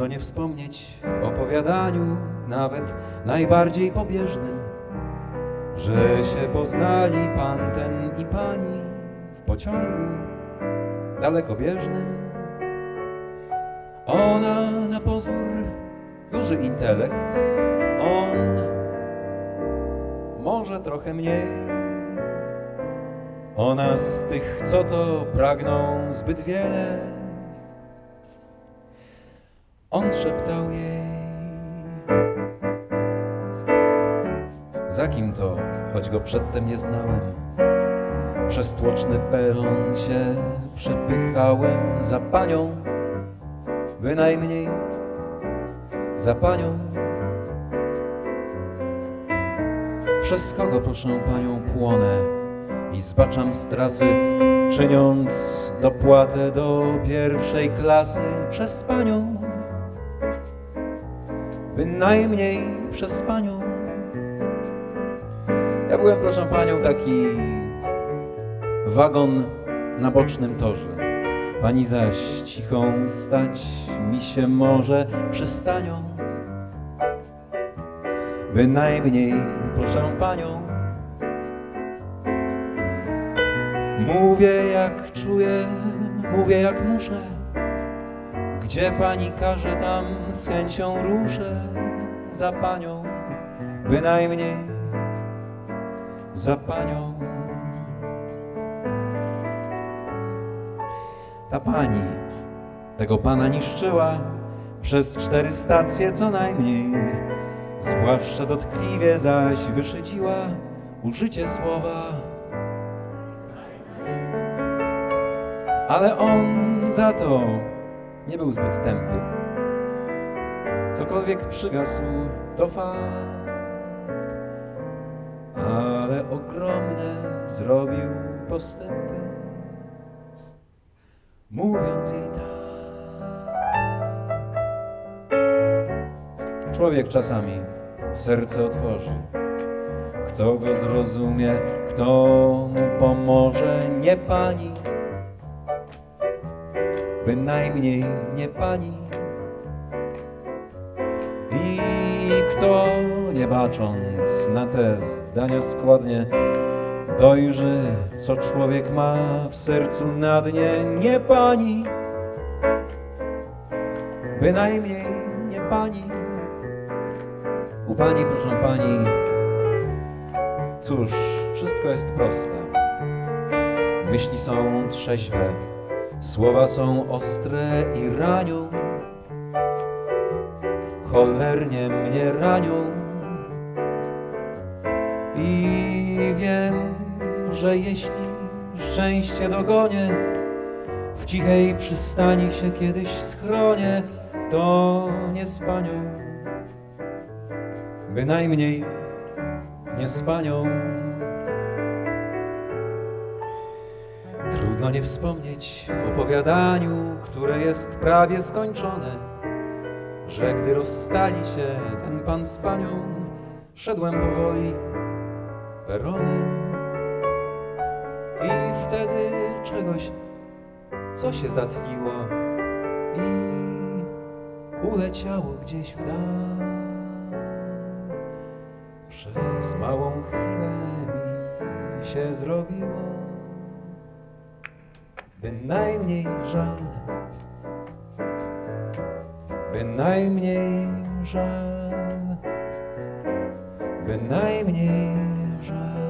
Trudno nie wspomnieć w opowiadaniu, nawet najbardziej pobieżnym, że się poznali pan ten i pani w pociągu dalekobieżnym. Ona na pozór duży intelekt, on może trochę mniej. Ona z tych, co to pragną zbyt wiele. On szeptał jej. Za kim to, choć go przedtem nie znałem? Przez tłoczny peron się przepychałem za panią, bynajmniej za panią. Przez kogo proszę panią płonę i zbaczam z trasy, czyniąc dopłatę do pierwszej klasy przez panią, bynajmniej przez panią. Ja byłem, proszę panią, taki wagon na bocznym torze. Pani zaś cichą stać mi się może przystanią. Bynajmniej, proszę panią. Mówię jak czuję, mówię jak muszę. Gdzie pani każe, tam z chęcią ruszę za panią. Bynajmniej za panią. Ta pani tego pana niszczyła przez cztery stacje co najmniej. Zwłaszcza dotkliwie zaś wyszydziła użycie słowa. Ale on za to nie był zbyt tępy. Cokolwiek przygasł, to fakt ale ogromne zrobił postępy, mówiąc jej tak. Człowiek czasami serce otworzy, kto go zrozumie, kto mu pomoże, nie pani, bynajmniej nie pani. I kto, nie bacząc na te zdania składnie, dojrzy, co człowiek ma w sercu na dnie, nie pani, bynajmniej nie pani. U pani, proszę pani, cóż, wszystko jest proste. Myśli są trzeźwe, słowa są ostre i ranią. Cholernie mnie ranią. I wiem, że jeśli szczęście dogonię, w cichej przystani się kiedyś schronię, to nie z panią, bynajmniej nie z panią. Trudno nie wspomnieć w opowiadaniu, które jest prawie skończone że gdy rozstali się ten pan z panią, szedłem powoli peronem i wtedy czegoś, co się zatliło i uleciało gdzieś w dal. Przez małą chwilę mi się zrobiło bynajmniej żal bynajmniej żal, bynajmniej żal.